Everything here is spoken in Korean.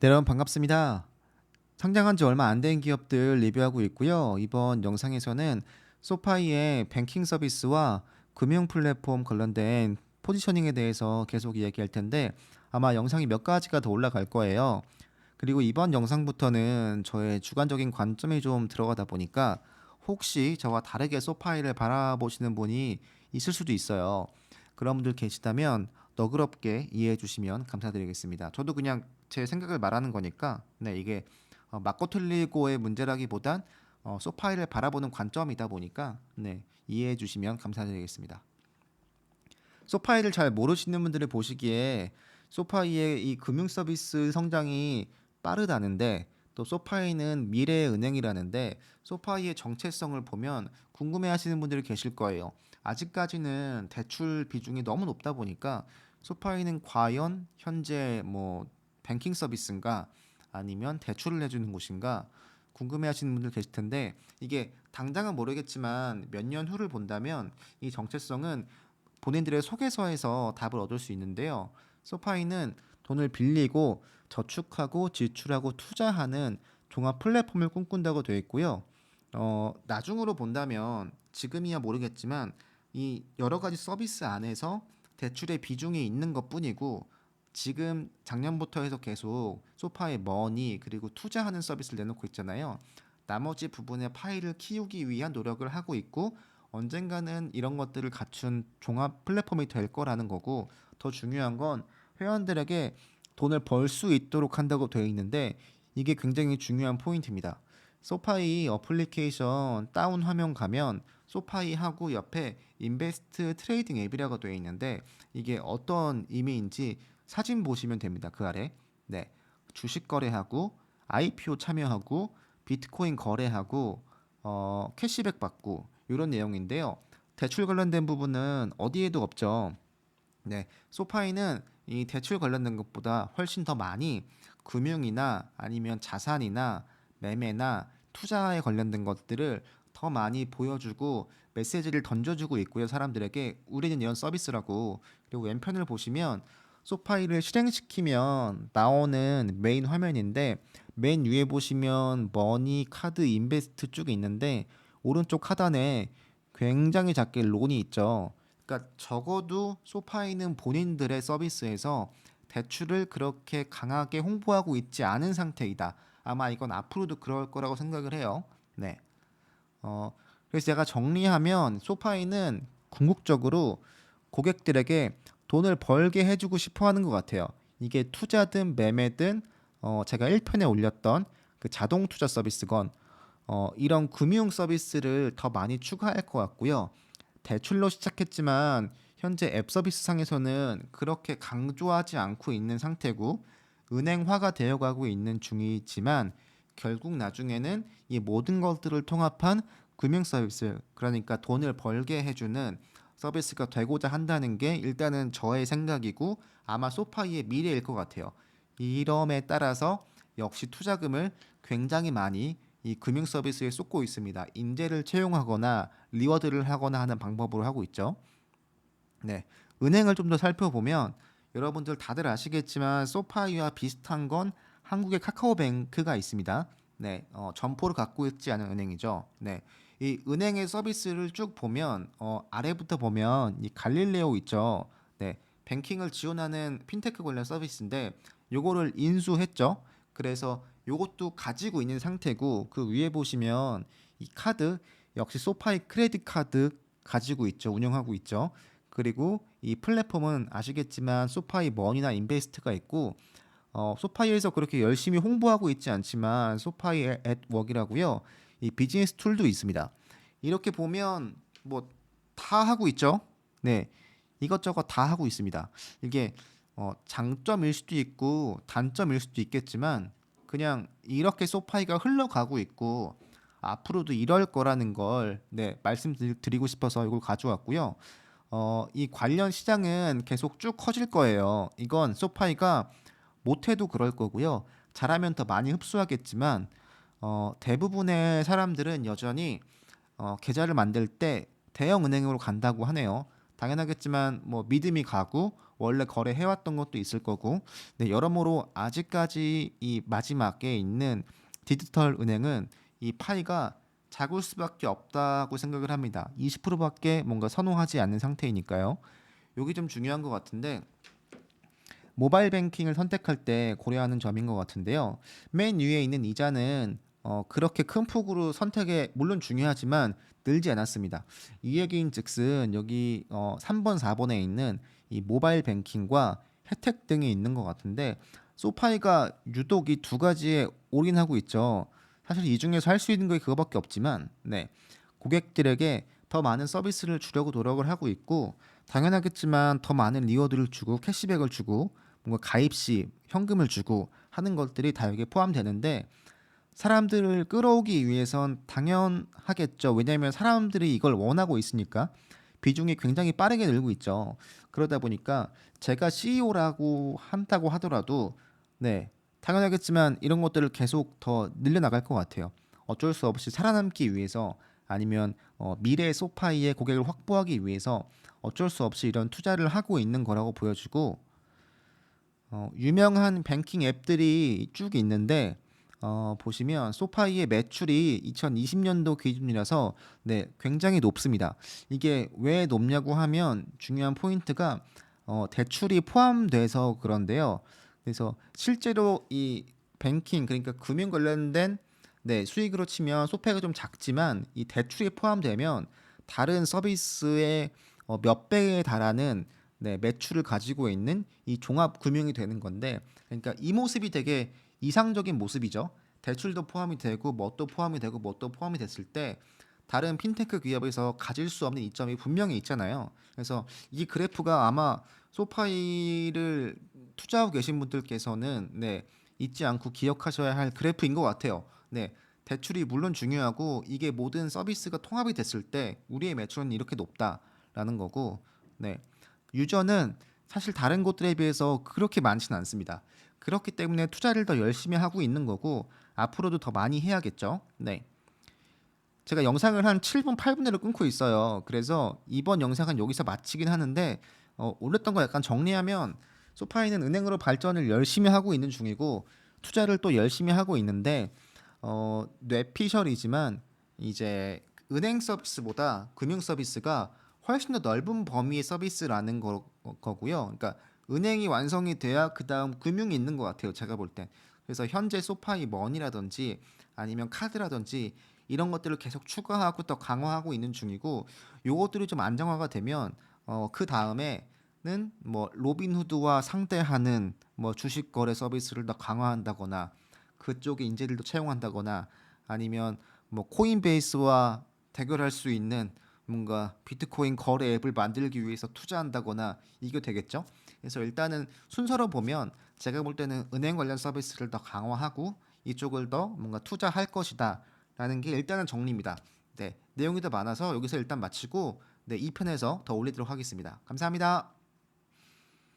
네, 여러분 반갑습니다. 상장한 지 얼마 안 된 기업들 리뷰하고 있고요. 이번 영상에서는 소파이의 뱅킹 서비스와 금융 플랫폼 관련된 포지셔닝에 대해서 계속 이야기할 텐데 아마 영상이 몇 가지가 더 올라갈 거예요. 그리고 이번 영상부터는 저의 주관적인 관점이 좀 들어가다 보니까 혹시 저와 다르게 소파이를 바라보시는 분이 있을 수도 있어요. 그런 분들 계시다면 너그럽게 이해해 주시면 감사드리겠습니다. 저도 그냥 제 생각을 말하는 거니까 네 이게 어, 맞고 틀리고의 문제라기보단 어, 소파이를 바라보는 관점이다 보니까 네 이해해 주시면 감사드리겠습니다. 소파이를 잘 모르시는 분들을 보시기에 소파이의 이 금융 서비스 성장이 빠르다는데 또 소파이는 미래의 은행이라는데 소파이의 정체성을 보면 궁금해하시는 분들이 계실 거예요. 아직까지는 대출 비중이 너무 높다 보니까 소파이는 과연 현재 뭐 뱅킹 서비스인가 아니면 대출을 해주는 곳인가 궁금해하시는 분들 계실 텐데 이게 당장은 모르겠지만 몇 년 후를 본다면 이 정체성은 본인들의 속에서에서 답을 얻을 수 있는데요. 소파이는 돈을 빌리고 저축하고 지출하고 투자하는 종합 플랫폼을 꿈꾼다고 되어 있고요. 어, 나중으로 본다면 지금이야 모르겠지만 이 여러 가지 서비스 안에서 대출의 비중이 있는 것뿐이고 지금 작년부터 해서 계속 소파의 머니 그리고 투자하는 서비스를 내놓고 있잖아요. 나머지 부분의 파일을 키우기 위한 노력을 하고 있고 언젠가는 이런 것들을 갖춘 종합 플랫폼이 될 거라는 거고 더 중요한 건 회원들에게 돈을 벌 수 있도록 한다고 되어 있는데 이게 굉장히 중요한 포인트입니다. 소파이 어플리케이션 다운 화면 가면 소파이 하고 옆에 인베스트 트레이딩 앱이라고 되어 있는데 이게 어떤 의미인지 사진 보시면 됩니다. 그 아래. 네. 주식 거래하고 IPO 참여하고 비트코인 거래하고 어, 캐시백 받고 이런 내용인데요. 대출 관련된 부분은 어디에도 없죠. 네. 소파이는 이 대출 관련된 것보다 훨씬 더 많이 금융이나 아니면 자산이나 매매나 투자에 관련된 것들을 더 많이 보여주고 메시지를 던져주고 있고요. 사람들에게 우리는 이런 서비스라고 그리고 왼편을 보시면 소파이를 실행시키면 나오는 메인 화면인데 맨 위에 보시면 머니, 카드, 인베스트 쭉 있는데 오른쪽 하단에 굉장히 작게 론이 있죠. 그러니까 적어도 소파이는 본인들의 서비스에서 대출을 그렇게 강하게 홍보하고 있지 않은 상태이다. 아마 이건 앞으로도 그럴 거라고 생각을 해요. 네. 어, 그래서 제가 정리하면 소파이는 궁극적으로 고객들에게 돈을 벌게 해주고 싶어 하는 것 같아요. 이게 투자든 매매든 어, 제가 1편에 올렸던 그 자동 투자 서비스건 어, 이런 금융 서비스를 더 많이 추가할 것 같고요. 대출로 시작했지만 현재 앱 서비스 상에서는 그렇게 강조하지 않고 있는 상태고 은행화가 되어가고 있는 중이지만 결국 나중에는 이 모든 것들을 통합한 금융 서비스 그러니까 돈을 벌게 해주는 서비스가 되고자 한다는 게 일단은 저의 생각이고 아마 소파이의 미래일 것 같아요. 이름에 따라서 역시 투자금을 굉장히 많이 이 금융 서비스에 쏟고 있습니다. 인재를 채용하거나 리워드를 하거나 하는 방법으로 하고 있죠. 네. 은행을 좀 더 살펴보면 여러분들 다들 아시겠지만 소파이와 비슷한 건 한국의 카카오뱅크가 있습니다. 네, 어, 점포를 갖고 있지 않은 은행이죠. 네, 이 은행의 서비스를 쭉 보면 어, 아래부터 보면 이 갈릴레오 있죠. 네, 뱅킹을 지원하는 핀테크 관련 서비스인데 요거를 인수했죠. 그래서 요것도 가지고 있는 상태고 그 위에 보시면 이 카드 역시 소파이 크레딧 카드 가지고 있죠. 운영하고 있죠. 그리고 이 플랫폼은 아시겠지만 소파이 머니나 인베스트가 있고 어, 소파이에서 그렇게 열심히 홍보하고 있지 않지만 소파이 앳웍이라고요. 이 비즈니스 툴도 있습니다. 이렇게 보면 뭐 다 하고 있죠. 네. 이것저것 다 하고 있습니다. 이게 어, 장점일 수도 있고 단점일 수도 있겠지만 그냥 이렇게 소파이가 흘러가고 있고 앞으로도 이럴 거라는 걸 네, 말씀드리고 싶어서 이걸 가져왔고요. 어, 이 관련 시장은 계속 쭉 커질 거예요. 이건 소파이가 못해도 그럴 거고요. 잘하면 더 많이 흡수하겠지만 어, 대부분의 사람들은 여전히 어, 계좌를 만들 때 대형 은행으로 간다고 하네요. 당연하겠지만 뭐 믿음이 가고 원래 거래해왔던 것도 있을 거고 네, 여러모로 아직까지 이 마지막에 있는 디지털 은행은 이 파이가 작을 수밖에 없다고 생각을 합니다. 20%밖에 뭔가 선호하지 않는 상태이니까요. 여기 좀 중요한 것 같은데 모바일 뱅킹을 선택할 때 고려하는 점인 것 같은데요. 맨 위에 있는 이자는 어, 그렇게 큰 폭으로 선택에 물론 중요하지만 늘지 않았습니다. 이 얘기인즉슨 여기 어, 3번, 4번에 있는 이 모바일 뱅킹과 혜택 등이 있는 것 같은데 소파이가 유독 이 두 가지에 올인하고 있죠. 사실 이 중에서 할 수 있는 게 그거밖에 없지만 네 고객들에게 더 많은 서비스를 주려고 노력을 하고 있고 당연하겠지만 더 많은 리워드를 주고 캐시백을 주고 뭔가 가입 시 현금을 주고 하는 것들이 다 여기에 포함되는데 사람들을 끌어오기 위해선 당연하겠죠. 왜냐하면 사람들이 이걸 원하고 있으니까 비중이 굉장히 빠르게 늘고 있죠. 그러다 보니까 제가 CEO라고 한다고 하더라도 네 당연하겠지만 이런 것들을 계속 더 늘려나갈 것 같아요. 어쩔 수 없이 살아남기 위해서 아니면 어, 미래 소파이의 고객을 확보하기 위해서 어쩔 수 없이 이런 투자를 하고 있는 거라고 보여지고 어, 유명한 뱅킹 앱들이 쭉 있는데 어, 보시면 소파이의 매출이 2020년도 기준이라서 네, 굉장히 높습니다. 이게 왜 높냐고 하면 중요한 포인트가 어, 대출이 포함돼서 그런데요. 그래서 실제로 이 뱅킹 그러니까 금융 관련된 네, 수익으로 치면 소파가 좀 작지만 이 대출이 포함되면 다른 서비스의 어, 몇 배에 달하는 네, 매출을 가지고 있는 이 종합 금융이 되는 건데 그러니까 이 모습이 되게 이상적인 모습이죠. 대출도 포함이 되고 뭣도 포함이 되고 뭣도 포함이 됐을 때 다른 핀테크 기업에서 가질 수 없는 이점이 분명히 있잖아요. 그래서 이 그래프가 아마 소파이를 투자하고 계신 분들께서는 네, 잊지 않고 기억하셔야 할 그래프인 것 같아요. 네. 대출이 물론 중요하고 이게 모든 서비스가 통합이 됐을 때 우리의 매출은 이렇게 높다라는 거고 네. 유저는 사실 다른 곳들에 비해서 그렇게 많지는 않습니다. 그렇기 때문에 투자를 더 열심히 하고 있는 거고 앞으로도 더 많이 해야겠죠. 네. 제가 영상을 한 7분, 8분으로 끊고 있어요. 그래서 이번 영상은 여기서 마치긴 하는데 어, 올렸던 거 약간 정리하면 소파이는 은행으로 발전을 열심히 하고 있는 중이고 투자를 또 열심히 하고 있는데 어, 뇌피셜이지만 이제 은행 서비스보다 금융 서비스가 훨씬 더 넓은 범위의 서비스라는 거, 거고요. 그러니까 은행이 완성이 돼야 그 다음 금융이 있는 것 같아요. 제가 볼 땐. 그래서 현재 소파이 머니라든지 아니면 카드라든지 이런 것들을 계속 추가하고 더 강화하고 있는 중이고 요것들이 좀 안정화가 되면 어, 그 다음에는 뭐 로빈후드와 상대하는 뭐 주식 거래 서비스를 더 강화한다거나 그쪽에 인재들도 채용한다거나 아니면 뭐 코인베이스와 대결할 수 있는 뭔가 비트코인 거래 앱을 만들기 위해서 투자한다거나 이게 되겠죠. 그래서 일단은 순서로 보면 제가 볼 때는 은행 관련 서비스를 더 강화하고 이쪽을 더 뭔가 투자할 것이다 라는 게 일단은 정리입니다. 네, 내용이 더 많아서 여기서 일단 마치고 네, 2편에서 더 올리도록 하겠습니다. 감사합니다.